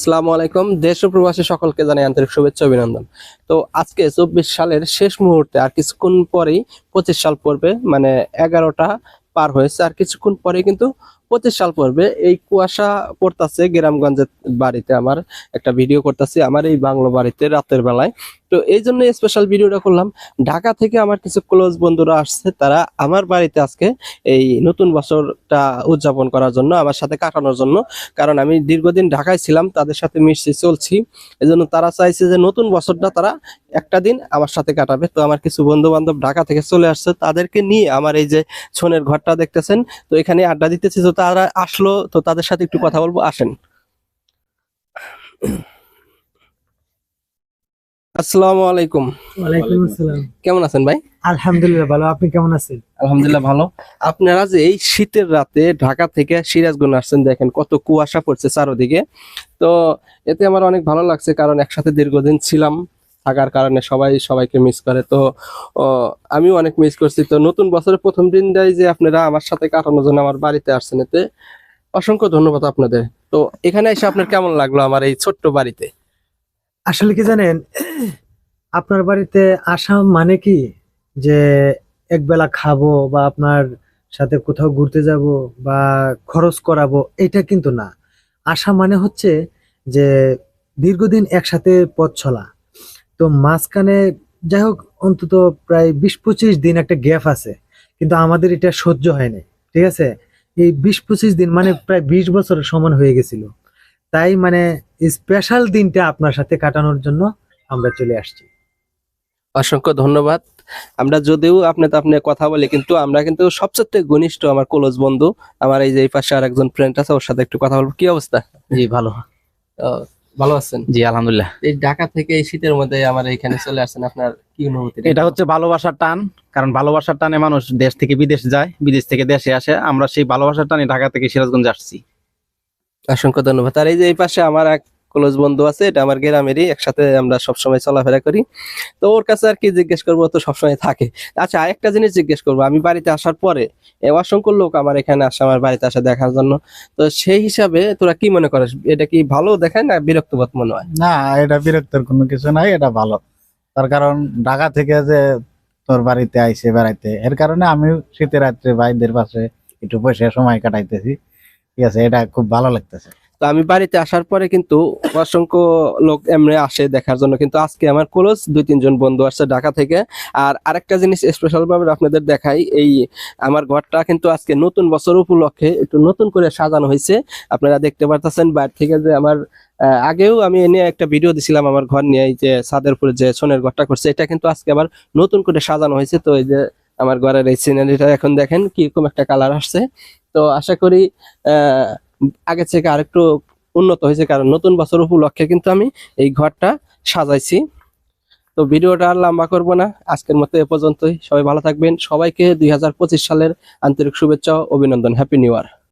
আসসালামু আলাইকুম। দেশ ও প্রবাসী সকলকে জানাই আন্তরিক শুভেচ্ছা অভিনন্দন। তো আজকে চব্বিশ সালের শেষ মুহূর্তে আর কিছুক্ষণ পরেই পঁচিশ সাল পড়বে মানে এগারোটা পার হয়েছে। আর কিছুক্ষণ পরে কিন্তু পঁচিশ সাল পড়বে। এই কুয়াশা পড়তাছে গ্রামগঞ্জের বাড়িতে আমার একটা ভিডিও করতেছি, আমার এই বাংলো বাড়িতে রাতের বেলায়। তো এই জন্য স্পেশাল ভিডিওটা করলাম। ঢাকা থেকে আমার কিছু ক্লোজ বন্ধুরা আসছে, তারা আমার বাড়িতে আজকে এই নতুন বছরটা উদযাপন করার জন্য, আমার সাথে কাটানোর জন্য। কারণ আমি দীর্ঘদিন ঢাকায় ছিলাম, তাদের সাথে মিশতে চলছি। এজন্য তারা চাইছে যে নতুন বছরটা তারা একটা দিন আমার সাথে কাটাবে। তো আমার কিছু বন্ধু বান্ধব ঢাকা থেকে চলে আসছে, তাদেরকে নিয়ে আমার এই যে ছনের ঘরটা দেখতেছেন, তো এখানে আড্ডা দিতেছি। তারা আসলো তো তাদের সাথে একটু কথা বলব আসেন। আসসালামু আলাইকুম। ওয়ালাইকুম আসসালাম। কেমন আছেন ভাই? আলহামদুলিল্লাহ ভালো। আপনি কেমন আছেন? আলহামদুলিল্লাহ ভালো। আপনারা যে এই শীতের রাতে ঢাকা থেকে সিরাজগঞ্জ আসছেন দেখেন কত কুয়াশা পড়ছে চারোদিকে। তো এতে আমার অনেক ভালো লাগছে কারণ একসাথে দীর্ঘদিন ছিলাম। থাকার কারণে সবাই সবাইকে মিস করে। তো আমিও অনেক মিস করছি। তো নতুন বছরের প্রথম দিনটাই যে আপনারা আমার সাথে কাটানোর জন্য আমার বাড়িতে আসছেন এতে অসংখ্য ধন্যবাদ আপনাদের। তো, এখানে এসে আপনার কেমন লাগল আমার এই ছোট্ট বাড়িতে? আসলে কি জানেন, আপনার বাড়িতে আসা মানে কি? যে একবেলা খাব বা আপনার সাথে কোথাও ঘুরতে যাব বা খরচ করাবো, এটা কিন্তু না। আসা মানে হচ্ছে যে দীর্ঘদিন একসাথে পথ চলা। তো মাঝখানে যাই হোক অন্তত প্রায় বিশ পঁচিশ দিন একটা গ্যাপ আছে। কিন্তু আমাদের এটা সহ্য হয়নি ঠিক আছে? এই বিশ পঁচিশ দিন মানে প্রায় বিশ বছরের সমান হয়ে গেছিল। তাই মানে স্পেশাল দিনটা আপনার সাথে কাটানোর জন্য আমরা চলে আসছি। অসংখ্য ধন্যবাদ। আমরা যদিও আপনি তো আপনি কথা বলি কিন্তু আমরা কিন্তু সবচেয়ে ঘনিষ্ঠ আমার ক্লোজ বন্ধু। আমার এই যে এই পাশে আর একজন ফ্রেন্ড আছে ওর সাথে একটু কথা বলব। কি অবস্থা? জি ভালো। আহ, ভালো আছেন? জি আলহামদুলিল্লাহ। এই ঢাকা থেকে এই শীতের মধ্যে আমার এখানে চলে আসছেন আপনার কি অনুভূতি? এটা হচ্ছে ভালোবাসার টান কারণ ভালোবাসার টানে মানুষ দেশ থেকে বিদেশ যায় বিদেশ থেকে দেশে আসে। আমরা সেই ভালোবাসার টানে ঢাকা থেকে সিরাজগঞ্জ আসছি। অসংখ্য ধন্যবাদ। আর এই যে এই পাশে আমার এক ক্লোজ বন্ধু আছে, এটা আমার গ্রামেরই, একসাথে আমরা সবসময় চলাফেরা করি। তো ওর কাছে আর কি জিজ্ঞেস করব তো সবসময় থাকে। আচ্ছা আরেকটা জিনিস জিজ্ঞেস করব, আমি বাড়িতে আসার পরে অসংখ্য লোক আমার এখানে আসে আমার বাড়িতে আসা দেখার জন্য। তো সেই হিসাবে তোরা কি মনে করিস, এটা কি ভালো দেখায় না বিরক্তবোধ মনে হয়? না, এটা বিরক্তের কোনো কিছু নাই, এটা ভালো। তার কারণ ঢাকা থেকে যে তোর বাড়িতে আইসে বেড়াইতে, এর কারণে আমি শীতের রাত্রে ভাইদের পাশে একটু বসে সময় কাটাইতেছি। ঠিক আছে, এটা খুব ভালো লাগতেছে। তো আমি বাড়িতে আসার পরে কিন্তু অসংখ্য লোক এমনি আসে দেখার জন্য। কিন্তু আজকে আমার ক্লোজ দুই, তিনজন বন্ধু আসছে ঢাকা থেকে। আর আরেকটা জিনিস স্পেশাল ভাবে আপনাদের দেখাই, এই আমার ঘরটা কিন্তু আজকে নতুন বছর উপলক্ষে একটু নতুন করে সাজানো হয়েছে। আপনারা দেখতে পারতেছেন বাইরে থেকে যে আমার আগেও আমি এনে একটা ভিডিও দিছিলাম আমার ঘর নিয়ে, এই যে ছাদের উপরে যে সোনের ঘরটা করছে, এটা কিন্তু আজকে আবার নতুন করে সাজানো হয়েছে। তো এই যে আমার ঘরের এই সিনারিটা এখন দেখেন, কীরকম একটা কালার আসছে। তো আশা করি, আহ আগে থেকে আরেকটু উন্নত হয়েছে, কারণ নতুন বছর উপলক্ষে কিন্তু আমি এই ঘরটা সাজাইছি। তো ভিডিওটা আর লম্বা করব না, আজকের মতো এ পর্যন্তই। সবাই ভালো থাকবেন। সবাইকে দুই হাজার পঁচিশ সালের আন্তরিক শুভেচ্ছা অভিনন্দন। Happy new year